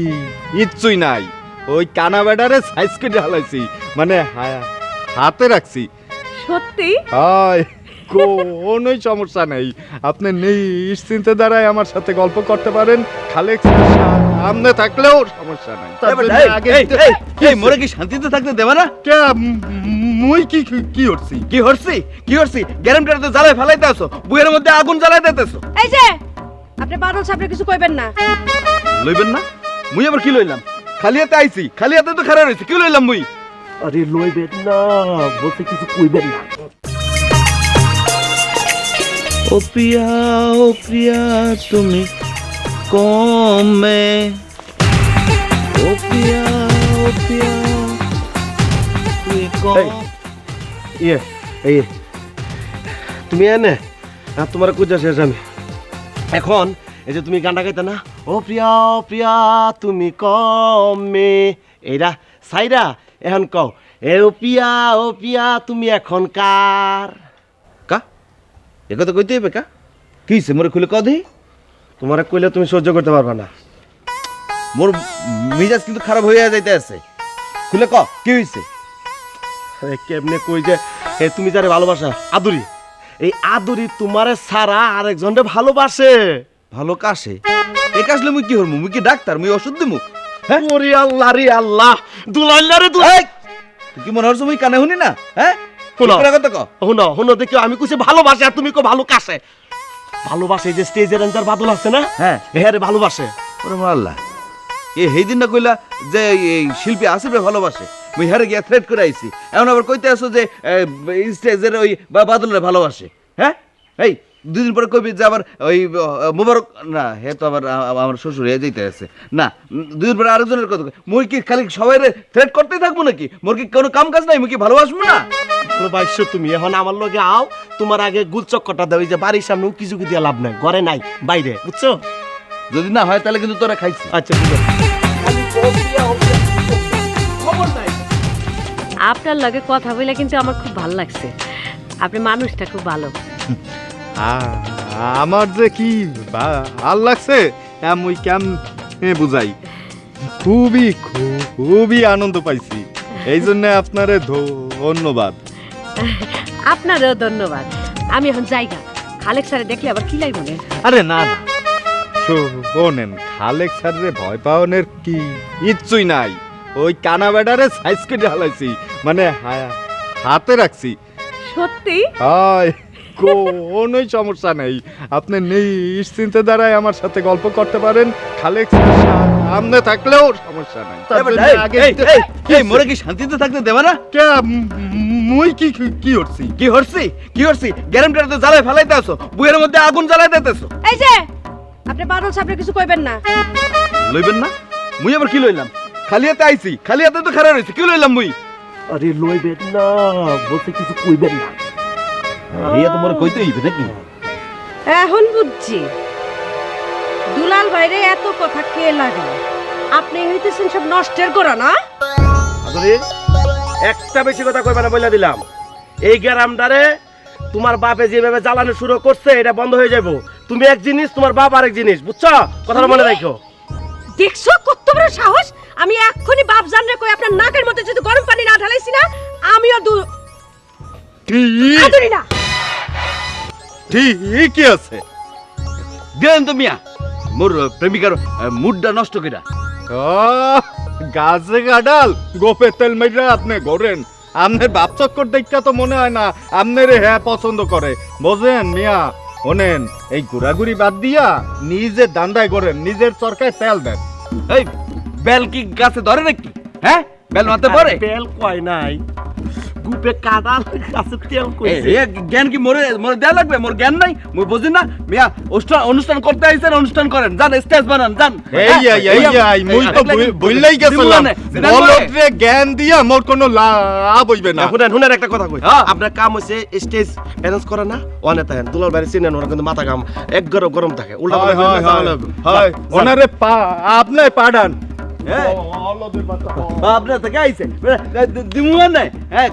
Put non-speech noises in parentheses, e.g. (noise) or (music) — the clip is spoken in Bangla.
কি? ইচ্ছুই নাই। ওই কানা বেডারে সাইজ কেটে হালাইছি। মানে হাতে রাখছি। সত্যি? হয়। কোনোই সমস্যা নেই। আপনি নিশ্চিন্তে দ্বারাই আমার সাথে গল্প করতে পারেন। খালেক সামনে থাকলেও সমস্যা নাই। জন্য এই মোরে কি শান্তিতে থাকতে দেবে না? কে মুই কি কি- করছি কি হরছি? কি হরছি? গ্যারামটারে তো জ্বালায় ফেলাইতে আসো। বুয়ের মধ্যে আগুন জ্বালাই দিতেছো। এই যে! আপনি বাদল সাহেবরে কিছু কইবেন না। লইবেন না? মুই আবার কি লইলাম? খালি হাতে আইছি খালি হাতে তো খারাপ রয়েছে কি লইলাম মুই? আরে লইবেন না বলতে কিছু কইবেন না। ও প্রিয়া ও প্রিয়া তুমি কমে। ও প্রিয়া ও প্রিয়া তুই এই, ইয়ে এই তুমি এনে আর তোমার কুজা শেষ আমি। এখন এই যে তুমি গানটা গাইতে না? ও প্রিয়া প্রিয়া তুমি কমে। এইরা সাইরা এখন কও। এ ও প্রিয়া ও প্রিয়া তুমি এখন কার? কা? এ কথা কইতে হবে কা? কি হইছে মোরে খুলে কদি তোমার কইলে তুমি সহ্য করতে পারবা না। মোর মিজাজ কিন্তু খারাপ হয়ে যাইতে আছে। খুলে ক কি হইছে? কেমনে কই যে এ তুমি যারে ভালোবাসা আদুরি। এই আদুরি তোমারে সারা আরেকজনরে ভালোবাসে। ভালো কাশে। এ কাশলে মুই কি হরমু? মুই কি ডাক্তার? মুই ওষুধ দিমু? হ্যাঁ? ওরে আল্লাহ রে আল্লাহ। দুলাইলা রে দুলাই তুই কি মনে হচ্ছে মুই কানে শুনি না? হ্যাঁ? শোনো। কথা ক শুনো শুনো দেখি আমি কইছি ভালোবাসে আর তুমি কো ভালো কাছে ভালোবাসে যে স্টেজের এন্টার বাদল আছে না? হ্যাঁ। হ্যাঁ রে ভালোবাসে। ওরে মাল্লা। এ হেই দিন না কইলা যে এই শিল্পী আসিফে ভালোবাসে। মুই হারে গিয়া থ্রেট করে আইছি। এখন আবার কইতে আসো যে স্টেজের ওই বা বাদলরে ভালোবাসে। হ্যাঁ? এই! দুদিন পরে কবি যে আবার ওই মোবারক না হে তো আবার আমার শ্বশুর হয়ে যাইতে আছে। না দুদিন পরে আরেকজনের কথা। মুই কি খালি সবাই থ্রেট করতেই থাকব নাকি? মোর কি কোনো কাম কাজ নাই মুই কি ভালোবাসবো না? ভালোবাসছো তুমি এখন আমার লগে আও তোমার আগে গুলচক্করটা দাও এই যে বাড়ির সামনে উকি ঝুঁকি দিয়ে লাভ নাই ঘরে নাই বাইরে বুঝছ? যদি না হয় তাহলে কিন্তু তোরা খাইছি। আচ্ছা আপনার লগে কথা বলে কিন্তু আমার খুব ভালো লাগছে। আপনি মানুষটা খুব ভালো। (laughs) আমার যে কি ভালো লাগছে মুই কেম বুঝাই। খুবই খুবই আনন্দ পাইছি। এই জন্য আপনারে ধন্যবাদ। আপনারও ধন্যবাদ। আমি এখন জায়গা খালেক স্যারে দেখলে আবার কি লাগবে মনে আরে না না। শোনেন খালেক স্যারের ভয় পাওয়ানোর কি ইচ্ছুই নাই। ওই কানা বেডারে সাইজ কেটে হালাইছি। মানে হাতে রাখছি। সত্যি? হয়। কোনোই সমস্যা নেই। আপনি নিশ্চিন্তে দ্বারাই আমার সাথে গল্প করতে পারেন। খালেক সামনে থাকলেও সমস্যা নাই। তার এই মোরে কি শান্তিতে থাকতে দেবে না? কে মুই কি কি- করছি? কি হরছি কি হরছি জ্বালায় ফেলাইতে আসো। বুয়ের মধ্যে আগুন জ্বালাই দিতেছো। এই যে আপনি কিছু কইবেন না। লইবেন না? মুই আবার কি লইলাম? খালি হাতে আইছি খালি হাতে তো খারাপ রয়েছে কি লইলাম মুই? আরে লইবেন না বলতে কিছু কইবেন না। এই তো মোর কইতে হইবে নাকি? এখন বুঝছি। দুলাল বাইরে এত কথা কে লাগে? আপনি হইতেছেন সব নষ্টের গোড়া না? আদরে একটা বেশি কথা কইবা না বইলা দিলাম। এই গ্রামটারে তোমার বাপে যেভাবে জ্বালানো শুরু করছে এটা বন্ধ হয়ে যাব তুমি এক জিনিস তোমার বাপ আরেক জিনিস বুঝছ? কথাটা মনে রাখো দেখছ কত বড় সাহস? আমি এক্ষুনি বাপ জানরে কই আপনার নাকের মধ্যে যদি গরম পানি না ঢালাইছি না আমিও দু ঠিক আদরি না। ঠিকই আছে। দেন তো মিয়া মোর প্রেমিকার মুডটা নষ্ট কইরা। গাছে গাডাল গোপে তেল মেরা আপনি ঘোরেন। আপনার বাপ চক্কর দেখা তো মনে হয় না আপনার হ্যাঁ পছন্দ করে। বোঝেন মিয়া শোনেন এই ঘোরাঘুরি বাদ দিয়া নিজের দান্দায় করেন নিজের চরকায় তেল দেন। এই বেল কি গাছে ধরে নাকি? হ্যাঁ বেল মারতে পারে? বেল কয় নাই। গুপে কাদা আছে তেল কইছে। এ, জ্ঞান কি মোরে মোরে দেয়া লাগবে? মোর জ্ঞান নাই মুই বুঝি না। মিয়া অনুষ্ঠান অনুষ্ঠান করতে আইছেন অনুষ্ঠান করেন। যান স্টেজ বানান যান। এই এই এই এই মুই তো বুঝলেই গেছিলাম। বলদরে জ্ঞান দিয়া মোর কোনো লাভ হইবে না। শুনেন শুনেন একটা কথা কই। হ্যাঁ। আপনার কাম হইছে স্টেজ অ্যারেঞ্জ করা না? অনে থাকেন দুলার বাইরে চিনেন ওরা কিন্তু মাথা কাম। এক গরম গরম থাকে উল্টা হয় হয় হয় ওনারে পা আপনি পাঠান হ্যাঁ। আপনার থেকে আইছে। দিমু নাই হ্যাঁ।